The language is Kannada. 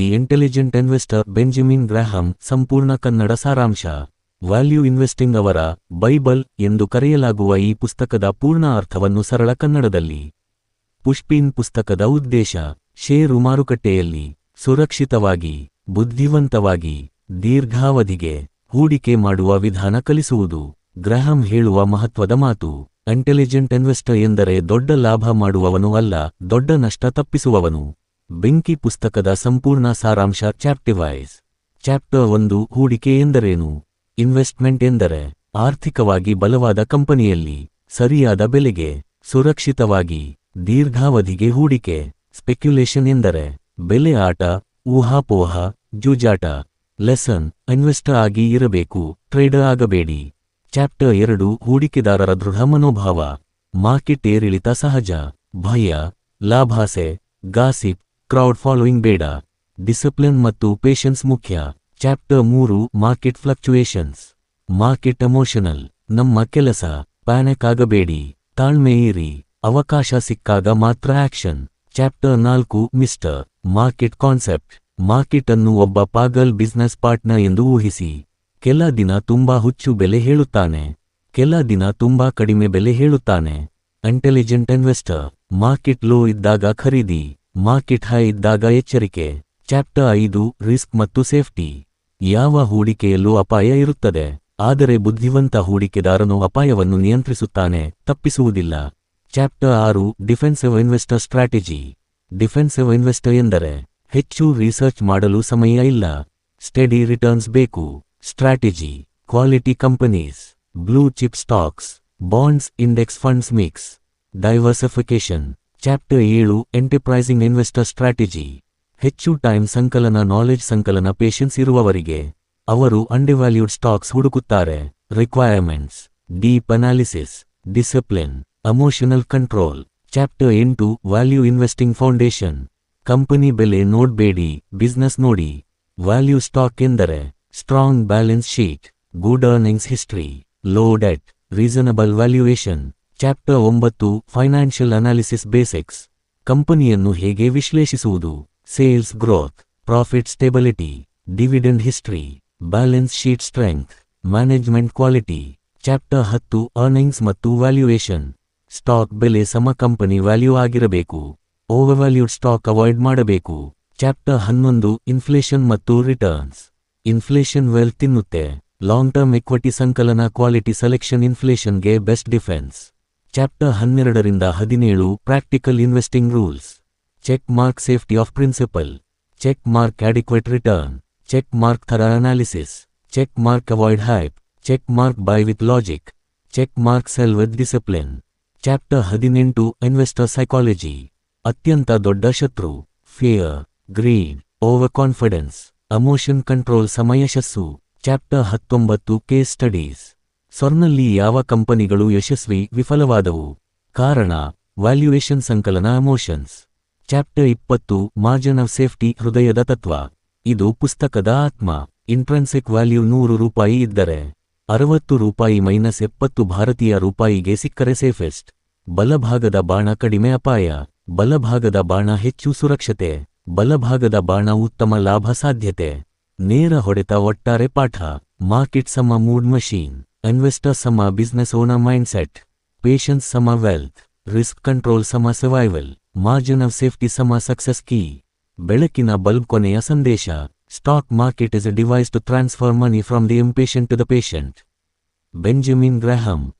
The intelligent investor Benjamin Graham ಸಂಪೂರ್ಣ ಕನ್ನಡ ಸಾರಾಂಶ. ವ್ಯಾಲ್ಯೂ ಇನ್ವೆಸ್ಟಿಂಗ್ ಅವರ ಬೈಬಲ್ ಎಂದು ಕರೆಯಲಾಗುವ ಈ ಪುಸ್ತಕದ ಪೂರ್ಣ ಅರ್ಥವನ್ನು ಸರಳ ಕನ್ನಡದಲ್ಲಿ. ಪುಷ್ಪಿನ್ ಪುಸ್ತಕದ ಉದ್ದೇಶ, ಷೇರು ಮಾರುಕಟ್ಟೆಯಲ್ಲಿ ಸುರಕ್ಷಿತವಾಗಿ, ಬುದ್ಧಿವಂತವಾಗಿ, ದೀರ್ಘಾವಧಿಗೆ ಹೂಡಿಕೆ ಮಾಡುವ ವಿಧಾನ ಕಲಿಸುವುದು. ಗ್ರಹಂ ಹೇಳುವ ಮಹತ್ವದ ಮಾತು, ಇಂಟೆಲಿಜೆಂಟ್ ಇನ್ವೆಸ್ಟರ್ ಎಂದರೆ ದೊಡ್ಡ ಲಾಭ ಮಾಡುವವನು ಅಲ್ಲ, ದೊಡ್ಡ ನಷ್ಟ ತಪ್ಪಿಸುವವನು. ಬೆಂಕಿ ಪುಸ್ತಕದ ಸಂಪೂರ್ಣ ಸಾರಾಂಶ ಚಾಪ್ಟಿವೈಸ್ ಚಾಪ್ಟರ್ ಒಂದು, ಹೂಡಿಕೆ ಎಂದರೇನು? ಇನ್ವೆಸ್ಟ್ಮೆಂಟ್ ಎಂದರೆ ಆರ್ಥಿಕವಾಗಿ ಬಲವಾದ ಕಂಪನಿಯಲ್ಲಿ ಸರಿಯಾದ ಬೆಲೆಗೆ, ಸುರಕ್ಷಿತವಾಗಿ, ದೀರ್ಘಾವಧಿಗೆ ಹೂಡಿಕೆ. ಸ್ಪೆಕ್ಯುಲೇಷನ್ ಎಂದರೆ ಬೆಲೆ ಆಟ, ಊಹಾಪೋಹ, ಜೂಜಾಟ, ಲೆಸನ್, ಇನ್ವೆಸ್ಟರ್ ಆಗಿ ಇರಬೇಕು, ಟ್ರೇಡರ್ ಆಗಬೇಡಿ. ಚಾಪ್ಟರ್ ಎರಡು, ಹೂಡಿಕೆದಾರರ ದೃಢ ಮನೋಭಾವ. ಮಾರ್ಕೆಟ್ ಏರಿಳಿತ ಸಹಜ. ಭಯ, ಲಾಭಾಸೆ, ಗಾಸಿಪ್. ಕ್ರೌಡ್ ಫಾಲೋಯಿಂಗ್ ಬೇಡ. ಡಿಸಿಪ್ಲಿನ್ ಮತ್ತು ಪೇಷನ್ಸ್ ಮುಖ್ಯ. ಚಾಪ್ಟರ್ ಮೂರು ಮಾರ್ಕೆಟ್ ಫ್ಲಕ್ಚುಯೇಷನ್ಸ್ ಮಾರ್ಕೆಟ್ ಎಮೋಷನಲ್ ನಮ್ಮ ಕೆಲಸ ಪ್ಯಾನಿಕ್ ಆಗಬೇಡಿ. ತಾಳ್ಮೆ ಇರಿ. ಅವಕಾಶ ಸಿಕ್ಕಾಗ ಮಾತ್ರ ಆಕ್ಷನ್ ಚಾಪ್ಟರ್ ನಾಲ್ಕು ಮಿಸ್ಟರ್ ಮಾರ್ಕೆಟ್ ಕಾನ್ಸೆಪ್ಟ್ ಮಾರ್ಕೆಟ್ ಅನ್ನು ಒಬ್ಬ ಪಾಗಲ್ ಬಿಸ್ನೆಸ್ ಪಾರ್ಟ್ನರ್ ಎಂದು ಊಹಿಸಿ. ಕೆಲ ದಿನ ತುಂಬಾ ಹುಚ್ಚು ಬೆಲೆ ಹೇಳುತ್ತಾನೆ. ಕೆಲ ದಿನ ತುಂಬಾ ಕಡಿಮೆ ಬೆಲೆ ಹೇಳುತ್ತಾನೆ. ಇಂಟೆಲಿಜೆಂಟ್ ಇನ್ವೆಸ್ಟರ್ ಮಾರ್ಕೆಟ್ ಲೋ ಇದ್ದಾಗ ಖರೀದಿ. ಮಾರ್ಕೆಟ್ ಹೈ ಇದ್ದಾಗ ಎಚ್ಚರಿಕೆ. ಚಾಪ್ಟರ್ ಐದು, ರಿಸ್ಕ್ ಮತ್ತು ಸೇಫ್ಟಿ. ಯಾವ ಹೂಡಿಕೆಯಲ್ಲೂ ಅಪಾಯ ಇರುತ್ತದೆ. ಆದರೆ ಬುದ್ಧಿವಂತ ಹೂಡಿಕೆದಾರನು ಅಪಾಯವನ್ನು ನಿಯಂತ್ರಿಸುತ್ತಾನೆ, ತಪ್ಪಿಸುವುದಿಲ್ಲ. ಚಾಪ್ಟರ್ ಆರು, defensive investor strategy. Defensive investor ಎಂದರೆ, ಹೆಚ್ಚು ರಿಸರ್ಚ್ ಮಾಡಲು ಸಮಯ ಇಲ್ಲ. ಸ್ಟಡಿ ರಿಟರ್ನ್ಸ್ ಬೇಕು. Strategy, quality companies. Blue chip stocks, bonds, index funds mix. Diversification chapter ಏಳು ಎಂಟರ್ಪ್ರೈಸಿಂಗ್ ಇನ್ವೆಸ್ಟರ್ ಸ್ಟ್ರಾಟಜಿ ಹೆಚ್ಚು ಟೈಮ್ ಸಂಕಲನ ನಾಲೆಡ್ಜ್ ಸಂಕಲನ ಪೇಷನ್ಸ್ ಇರುವವರಿಗೆ. ಅವರು ಅಂಡಿವ್ಯಾಲ್ಯೂಡ್ ಸ್ಟಾಕ್ಸ್ ಹುಡುಕುತ್ತಾರೆ. Requirements deep analysis discipline emotional control chapter ಎಂಟು ವ್ಯಾಲ್ಯೂ ಇನ್ವೆಸ್ಟಿಂಗ್ ಫೌಂಡೇಶನ್ ಕಂಪನಿ ಬೆಲೆ ನೋಡಬೇಡಿ ಬಿಸ್ನೆಸ್ ನೋಡಿ. ವ್ಯಾಲ್ಯೂ ಸ್ಟಾಕ್ ಎಂದರೆ strong balance sheet good earnings history low debt reasonable valuation chapter ಒಂಬತ್ತು ಫೈನಾನ್ಷಿಯಲ್ ಅನಾಲಿಸಿಸ್ ಬೇಸಿಕ್ಸ್ ಕಂಪನಿಯನ್ನು ಹೇಗೆ ವಿಶ್ಲೇಷಿಸುವುದು? Sales growth profit stability dividend history balance sheet strength management quality chapter ಹತ್ತು ಅರ್ನಿಂಗ್ಸ್ ಮತ್ತು ವ್ಯಾಲ್ಯೂಯೇಷನ್ ಸ್ಟಾಕ್ ಬೆಲೆ ಸಮ ಕಂಪನಿ ವ್ಯಾಲ್ಯೂ ಆಗಿರಬೇಕು. ಓವರ್ವ್ಯಾಲ್ಯೂಡ್ ಸ್ಟಾಕ್ ಅವಾಯ್ಡ್ ಮಾಡಬೇಕು. ಚಾಪ್ಟರ್ ಹನ್ನೊಂದು ಇನ್ಫ್ಲೇಷನ್ ಮತ್ತು ರಿಟರ್ನ್ಸ್ ಇನ್ಫ್ಲೇಷನ್ ವೆಲ್ತ್ ತಿನ್ನುತ್ತೆ. ಲಾಂಗ್ ಟರ್ಮ್ ಇಕ್ವಿಟಿ ಸಂಕಲನ ಕ್ವಾಲಿಟಿ ಸೆಲೆಕ್ಷನ್ ಇನ್ಫ್ಲೇಷನ್ಗೆ ಬೆಸ್ಟ್ ಡಿಫೆನ್ಸ್ ಚಾಪ್ಟರ್ ಹನ್ನೆರಡರಿಂದ ಹದಿನೇಳು practical investing rules check mark safety of principal check mark adequate return check mark thorough analysis check mark avoid hype check mark buy with logic check mark sell with discipline chapter ಹದಿನೆಂಟು ಇನ್ವೆಸ್ಟರ್ ಸೈಕಾಲಜಿ ಅತ್ಯಂತ ದೊಡ್ಡ ಶತ್ರು. Fear greed over confidence emotion control ಸಮಯಶಸ್ಸು chapter ಹತ್ತೊಂಬತ್ತು ಕೇಸ್ ಸ್ಟಡೀಸ್ ಸ್ವರ್ನಲ್ಲಿ ಯಾವ ಕಂಪನಿಗಳು ಯಶಸ್ವಿ, ವಿಫಲವಾದವು? ಕಾರಣ ವ್ಯಾಲ್ಯೂಯೇಷನ್ ಸಂಕಲನ ಎಮೋಷನ್ಸ್ ಚಾಪ್ಟರ್ ಇಪ್ಪತ್ತು ಮಾರ್ಜನ್ ಆಫ್ ಸೇಫ್ಟಿ ಹೃದಯದ ತತ್ವ. ಇದು ಪುಸ್ತಕದ ಆತ್ಮ. ಇಂಟ್ರೆನ್ಸಿಕ್ ವ್ಯಾಲ್ಯೂ ನೂರು ರೂಪಾಯಿ ಇದ್ದರೆ ಅರವತ್ತು ರೂಪಾಯಿ ಮೈನಸ್ ಎಪ್ಪತ್ತು ಭಾರತೀಯ ರೂಪಾಯಿಗೆ ಸಿಕ್ಕರೆ ಸೇಫೆಸ್ಟ್ ಬಲಭಾಗದ ಬಾಣ ಕಡಿಮೆ ಅಪಾಯ. ಬಲಭಾಗದ ಬಾಣ ಹೆಚ್ಚು ಸುರಕ್ಷತೆ. ಬಲಭಾಗದ ಬಾಣ ಉತ್ತಮ ಲಾಭ ಸಾಧ್ಯತೆ ನೇರ ಹೊಡೆತ ಒಟ್ಟಾರೆ ಪಾಠ. ಮಾರ್ಕೆಟ್ ಸಮ ಮೂಡ್ ಮಷೀನ್ ಇನ್ವೆಸ್ಟರ್ ಸಮ ಬಿಸ್ನೆಸ್ ಓನರ್ ಮೈಂಡ್ಸೆಟ್ ಪೇಷನ್ಸ್ ಸಮ ವೆಲ್ತ್ ರಿಸ್ಕ್ ಕಂಟ್ರೋಲ್ ಸಮ ಸರ್ವೈವಲ್ ಮಾರ್ಜಿನ್ ಆಫ್ ಸೇಫ್ಟಿ ಸಮ ಸಕ್ಸಸ್ ಕೀ ಬೆಳಕಿನ ಬಲ್ಬ್ ಕೊನೆಯ ಸಂದೇಶ. Stock market is a device to transfer money from the impatient to the patient Benjamin Graham